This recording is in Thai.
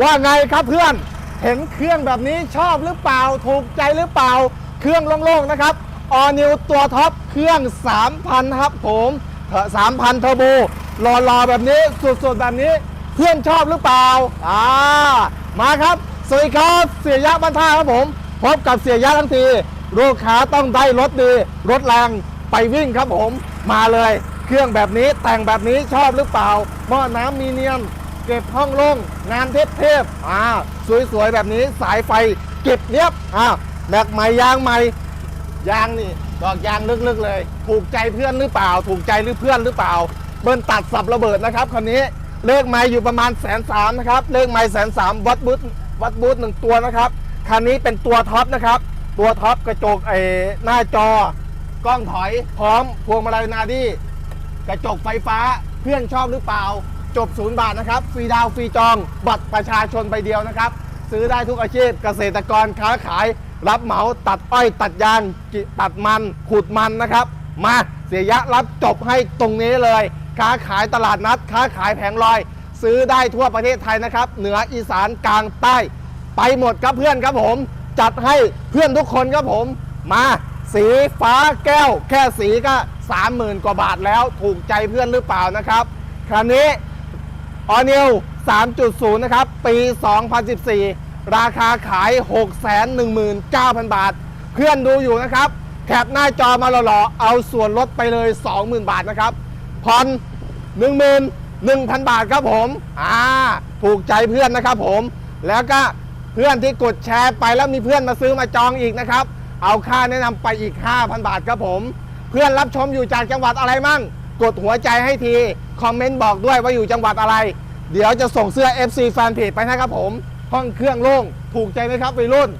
ว่าไงครับเพื่อน เห็นเครื่องแบบนี้ชอบหรือเปล่า ถูกใจหรือเปล่า เครื่องโล่งๆนะครับออนิวตัวท็อปเครื่อง 3,000 ครับผมเถอะ3,000เทอร์โบรอๆแบบนี้สุดๆแบบนี้ เพื่อนชอบหรือเปล่า อ่า มาครับ สวัสดีครับเสียยะบ้านท่าครับผม พบกับเสียยะทั้งที ลูกค้าต้องได้รถดี รถแรงไปวิ่งครับผม มาเลย เครื่องแบบนี้แต่งแบบนี้ชอบหรือเปล่าหม้อน้ำมีเนียม เก็บห้องลงงานเทพๆอ่าสวยๆแบบนี้สายไฟเก็บเนียบอ่าแม็กใหม่ยางใหม่ยางนี่ดอกยางลึกๆเลย ถูกใจเพื่อนหรือเปล่า ถูกใจหรือเพื่อนหรือเปล่า เบิ้ลตัดสับระเบิดนะครับคันนี้เลขไม้อยู่ประมาณแสนสามนะครับ เลขไม้แสนสามวัดบูทวัดบูทหนึ่งตัวนะครับคันนี้เป็นตัวท็อปนะครับ ตัวท็อปกระจกไอ้หน้าจอกล้องถอยพร้อมพวงมาลัยนาดี้กระจกไฟฟ้าเพื่อนชอบหรือเปล่า จบศูนย์บาทนะครับ ฟรีดาวฟรีจอง บัตรประชาชนใบเดียวนะครับ ซื้อได้ทุกอาชีพเกษตรกรค้าขาย รับเหมาตัดอ้อยตัดยางตัดมันขูดมันนะครับ มาเสียยะรับจบให้ตรงนี้เลย ค้าขายตลาดนัด ค้าขายแผงลอย ซื้อได้ทั่วประเทศไทยนะครับ เหนืออีสานกลางใต้ ไปหมดครับเพื่อนครับผม จัดให้เพื่อนทุกคนครับผม มาสีฟ้าแก้ว แค่สีก็ 30,000 กว่าบาทแล้วถูกใจเพื่อนหรือเปล่านะครับคันนี้ ออนิว3.0 นะครับ ปี 2014 ราคาขาย 619,000 บาท เพื่อนดูอยู่นะครับ แคปหน้าจอมาหล่อๆ เอาส่วนลดไปเลย 20,000 บาทนะครับผ่อน11,000 บาทครับผม อ่า ถูกใจเพื่อนนะครับผม แล้วก็เพื่อนที่กดแชร์ไปแล้วมีเพื่อนมาซื้อมาจองอีกนะครับ เอาค่าแนะนำไปอีก 5,000 บาทครับผม เพื่อนรับชมอยู่จากจังหวัดอะไรมั่ง กดหัวใจให้ที คอมเมนต์บอกด้วยว่าอยู่จังหวัดอะไร เดี๋ยวจะส่งเสื้อ FC แฟนเพจไปนะครับผม ห้องเครื่องโล่ง ถูกใจไหมครับวัยรุ่น